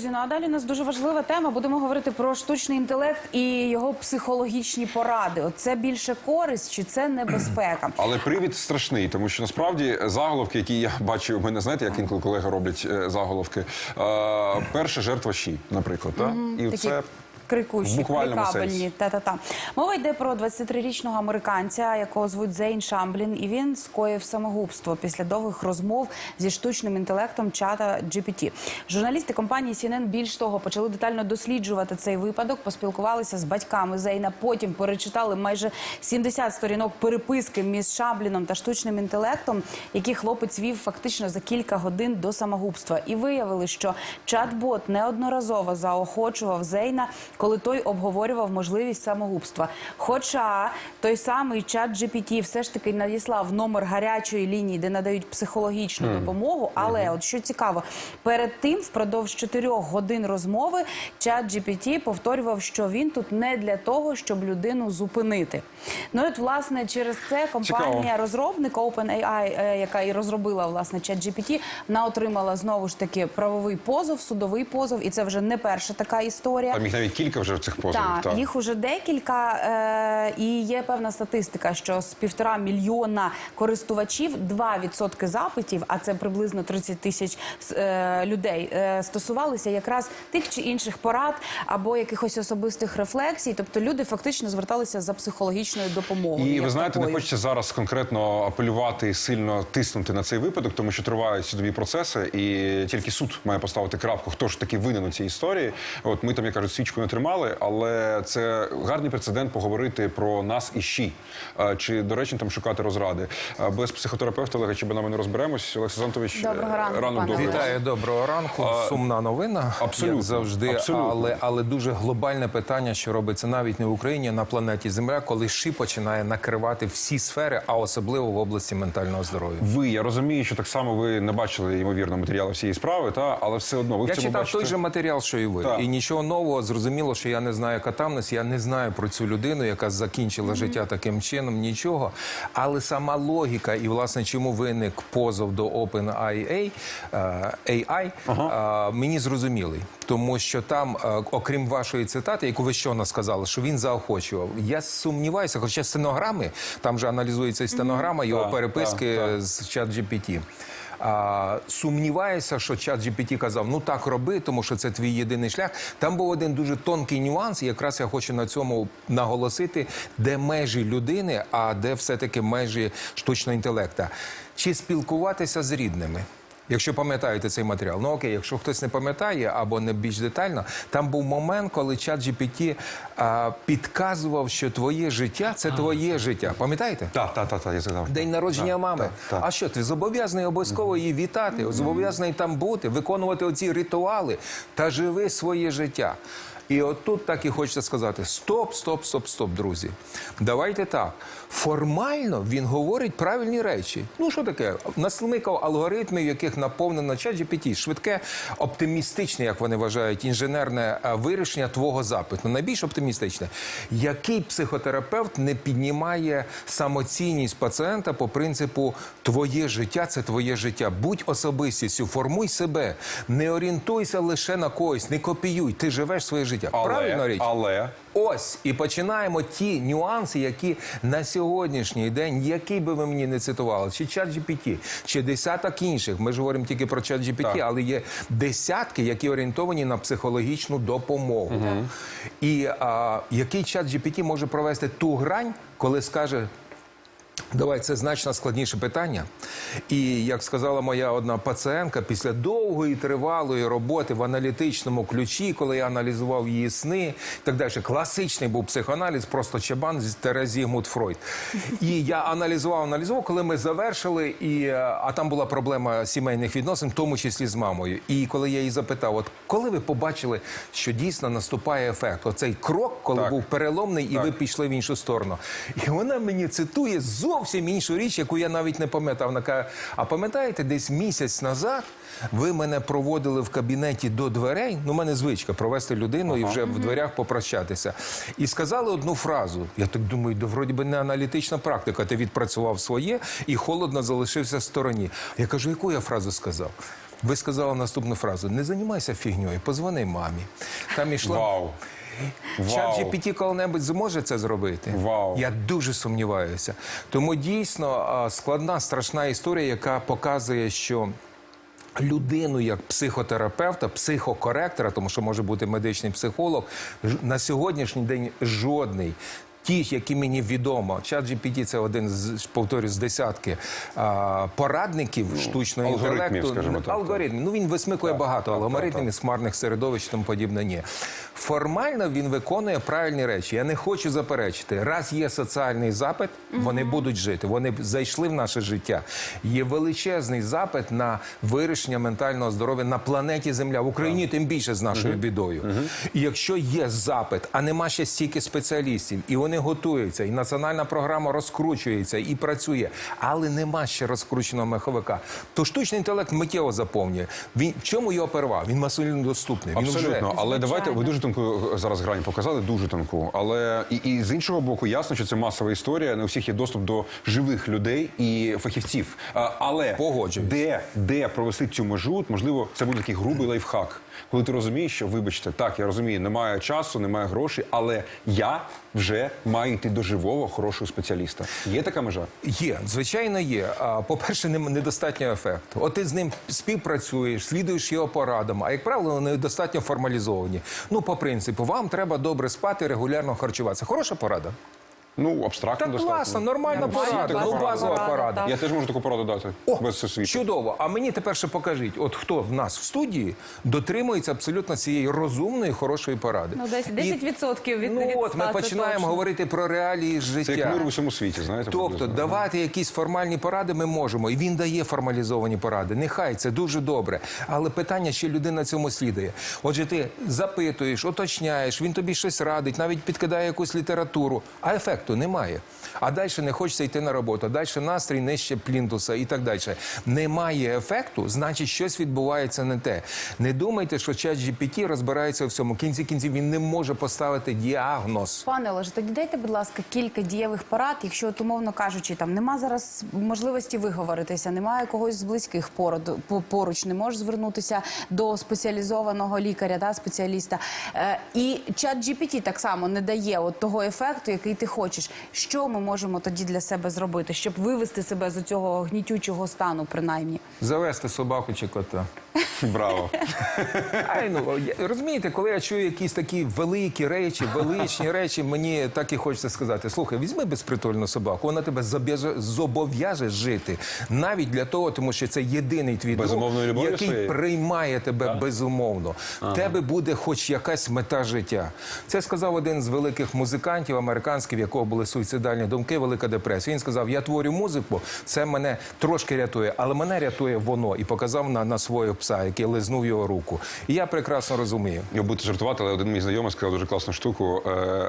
Друзі, ну а далі у нас дуже важлива тема. Будемо говорити про штучний інтелект і його психологічні поради. От це більше користь чи це небезпека? Але привід страшний, тому що насправді заголовки, які я бачу, у мене знаєте, як інколи колеги роблять е, заголовки. Е, перша жертва щі, наприклад, так? і Такі це крикущі, крикабельні. Та-та-та. Мова йде про 23-річного американця, якого звуть Зейн Шамблін, і він скоїв самогубство після довгих розмов зі штучним інтелектом чата GPT. Журналісти компанії CNN більш того почали детально досліджувати цей випадок, поспілкувалися з батьками Зейна. Потім перечитали майже 70 сторінок переписки між Шамбліном та штучним інтелектом, які хлопець вів фактично за кілька годин до самогубства. І виявили, що чат-бот неодноразово заохочував Зейна, коли той обговорював можливість самогубства. Хоча той самий чат GPT все ж таки надіслав номер гарячої лінії, де надають психологічну допомогу. Але от що цікаво, перед тим впродовж чотирьох годин розмови чат GPT повторював, що він тут не для того, щоб людину зупинити. Ну і от власне через це компанія розробник OpenAI, е, яка і розробила власне ChatGPT, вона отримала знову ж таки правовий позов, судовий позов, і це вже не перша така історія. там їх навіть кілька вже цих позовів. Так, їх уже декілька, е, і є певна статистика, що з півтора мільйона користувачів 2% запитів, а це приблизно 30 тисяч е, людей, е, стосувалися якраз тих чи інших порад або якихось особистих рефлексій. Тобто люди фактично зверталися за психологічною допомогою. І ви знаєте, не хочеться зараз конкретно апелювати і сильно тиснути на цей випадок, тому що тривають судові процеси, і тільки суд має поставити крапку, хто ж таки винен у цій історії. От ми там, як кажуть, свічку не тримали, але це гарний прецедент поговорити про нас і щі. Е, Чи доречно там шукати розради? Без психотерапевта Олега Чебана ми не розберемось. Олег Сазантович, Доброго е, ранку, ранок пане добрий. Вітаю, доброго ранку. Сумна новина, Абсолютно, як завжди, абсолютно. але але дуже глобальне питання, що робиться навіть не в Україні, а на планеті Земля, коли ши починає накривати всі сфери, а особливо в області ментального здоров'я. Ви я розумію, що так само ви не бачили ймовірно матеріалу всієї справи, та але все одно ви в Я цьому читав бачите... той же матеріал, що і ви, Так. і нічого нового. Зрозуміло, що я не знаю катамнес, я не знаю про цю людину, яка закінчила життя таким чином, нічого. Але сама логіка, і власне чому виник позов до OpenAI, е, AI, е, мені зрозумілий. Тому що там, е, окрім вашої цитати, яку ви щойно сказали, що він заохочував. Я сумніваюся, хоча стенограми, там же аналізується і стенограма його переписки з чат GPT. А, сумніваюся, що чат GPT казав, ну так роби, тому що це твій єдиний шлях. Там був один дуже тонкий нюанс, і якраз я хочу на цьому наголосити, де межі людини, а де все-таки межі штучного інтелекта. Чи спілкуватися з рідними? Якщо пам'ятаєте цей матеріал, ну окей, якщо хтось не пам'ятає або не більш детально, там був момент, коли чат GPT а, підказував, що твоє життя це твоє життя. Пам'ятаєте? Так, так, так, так, я згадав. День народження Так, мами. так, так. А що ти зобов'язаний обов'язково її вітати, зобов'язаний там бути, виконувати оці ритуали та живи своє життя. І отут так і хочеться сказати: стоп, стоп, стоп, стоп, друзі. Давайте так. Формально він говорить правильні речі. Ну що таке? Наслимикав алгоритми, в яких наповнено чат GPT, швидке, оптимістичне, як вони вважають, інженерне е, вирішення твого запиту. Найбільш оптимістичне. Який психотерапевт не піднімає самоцінність пацієнта по принципу твоє життя це твоє життя. Будь особистістю, формуй себе, не орієнтуйся лише на когось, не копіюй. Ти живеш своє життя. Правильно Але, річ? але Ось і починаємо ті нюанси, які на сьогоднішній день, який би ви мені не цитували, чи чат GPT, чи десяток інших. Ми ж говоримо тільки про чат GPT, Так. але є десятки, які орієнтовані на психологічну допомогу. І а, який чат GPT може провести ту грань, коли скаже. Давай, це значно складніше питання. І як сказала моя одна пацієнтка, після довгої тривалої роботи в аналітичному ключі, коли я аналізував її сни, і так далі, класичний був психоаналіз, просто чебан з Терезі Гмут Фройд. І я аналізував, аналізував, коли ми завершили, і, е, а там була проблема сімейних відносин, в тому числі з мамою. І коли я її запитав, от коли ви побачили, що дійсно наступає ефект, оцей крок, коли Так. був переломний, і Так. ви пішли в іншу сторону. І вона мені цитує з зовсім іншу річ, яку я навіть не пам'ятав. Вона каже, а пам'ятаєте, десь місяць назад ви мене проводили в кабінеті до дверей. Ну, у мене звичка провести людину і вже в дверях попрощатися. І сказали одну фразу. Я так думаю, да вроді би не аналітична практика. Ти відпрацював своє і холодно залишився в стороні. Я кажу, яку я фразу сказав? Ви сказали наступну фразу: не займайся фігньою, позвони мамі. Там ішла Вау. Чат. GPT коли-небудь зможе це зробити? Вау. Я дуже сумніваюся. Тому дійсно складна, страшна історія, яка показує, що. Людину як психотерапевта, психокоректора, тому що може бути медичний психолог, на сьогоднішній день жодний. Ті, які мені відомо, чат GPT – це один з повторюю, з десятки а, порадників штучного Ну, алгоритмів, інтелекту. скажімо так, Алгоритмів. Ну він висмикує багато так, алгоритмів, так. смарних середовищ тому подібне. Ні. Формально він виконує правильні речі. Я не хочу заперечити. Раз є соціальний запит, вони будуть жити. Вони зайшли в наше життя. Є величезний запит на вирішення ментального здоров'я на планеті Земля в Україні, тим більше з нашою бідою. І якщо є запит, а нема ще стільки спеціалістів, і вони готуються, і національна програма розкручується і працює, але нема ще розкрученого меховика, то штучний інтелект миттєво заповнює. Він в чому його перевага? Він масивно доступний. Він Абсолютно, вже але Звичайно. давайте ви дуже тонку зараз грань показали, дуже тонку. Але і, і з іншого боку, ясно, що це масова історія. Не у всіх є доступ до живих людей і фахівців. А, але Погоджуюсь. де, де провести цю межу? Можливо, це буде такий грубий лайфхак. Коли ти розумієш, що вибачте, так я розумію, немає часу, немає грошей, але я вже має йти до живого хорошого спеціаліста. Є така межа? Є, звичайно, є. А, По-перше, недостатньо ефекту. От ти з ним співпрацюєш, слідуєш його порадам, а як правило, вони недостатньо формалізовані. Ну, по принципу, вам треба добре спати, регулярно харчуватися. Хороша порада. Ну, абстрактно Так достатньо. класно, нормальна порада, ну, базова порада. Я теж можу таку пораду дати без всесвіту. Чудово. А мені тепер ще покажіть, от хто в нас в студії дотримується абсолютно цієї розумної, хорошої поради. Ну, десь І- 10% від Ну від от ми 100, починаємо точно. говорити про реалії життя. Це як мир в усьому світі, знаєте? Тобто приблизно. давати якісь формальні поради ми можемо, і він дає формалізовані поради. Нехай це дуже добре. Але питання, що людина цьому слідує. Отже, ти запитуєш, уточняєш, він тобі щось радить, навіть підкидає якусь літературу, а ефекту немає. А далі не хочеться йти на роботу, далі настрій нижче плінтуса і так далі. Немає ефекту, значить, щось відбувається не те. Не думайте, що чат GPT розбирається у всьому. Кінці кінців він не може поставити діагноз. Пане Олеже, тоді дайте, будь ласка, кілька дієвих порад, якщо от, умовно кажучи, там нема зараз можливості виговоритися, немає когось з близьких пород, поруч, не можеш звернутися до спеціалізованого лікаря, да, спеціаліста. Е, і чат так само не дає от того ефекту, який ти хочеш. Що ми можемо тоді для себе зробити, щоб вивести себе з цього гнітючого стану, принаймні? Завести собаку чи кота. Браво. Ай, ну, я- розумієте, коли я чую якісь такі великі речі, величні речі, мені так і хочеться сказати: слухай, візьми безпритульну собаку, вона тебе заб'яже- зобов'яже жити навіть для того, тому що це єдиний твій друг, Безумовною любов'ю який своєю? приймає тебе безумовно. В тебе буде хоч якась мета життя. Це сказав один з великих музикантів американських, в якого були суїцидальні думки, велика депресія. Він сказав: Я творю музику, це мене трошки рятує, але мене рятує воно і показав на, на свого пса, який лизнув його руку. І я прекрасно розумію. Я буду жартувати, але один мій знайомий сказав дуже класну штуку.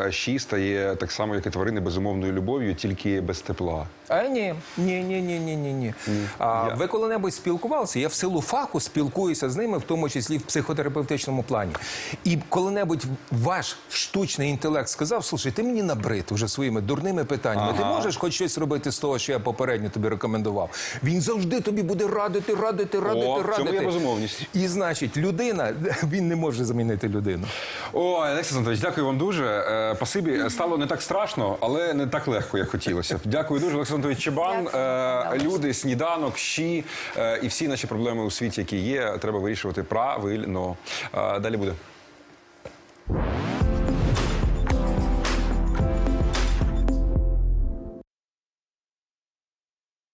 Е, Щі стає так само, як і тварини, безумовною любов'ю, тільки без тепла. А ні, ні, ні, ні, ні, ні, ні. А Я- ви коли-небудь спілкувалися? Я в силу фаху спілкуюся з ними, в тому числі в психотерапевтичному плані. І коли-небудь ваш штучний інтелект сказав: слушай, ти мені набрид уже своїми дурними питаннями. Ти можеш хоч щось робити з того, що я попередньо тобі рекомендував. Він завжди тобі буде радити, радити, радити, О, в цьому радити. Є. І значить, людина він не може замінити людину. О, Олексій Анатолійович, дякую вам дуже. Е, Пасибі, стало не так страшно, але не так легко, як хотілося. Дякую дуже, Олексій Анатолійович Чебан. Дякую. Е, Люди, сніданок, щі е, і всі наші проблеми у світі, які є, треба вирішувати правильно. Далі буде.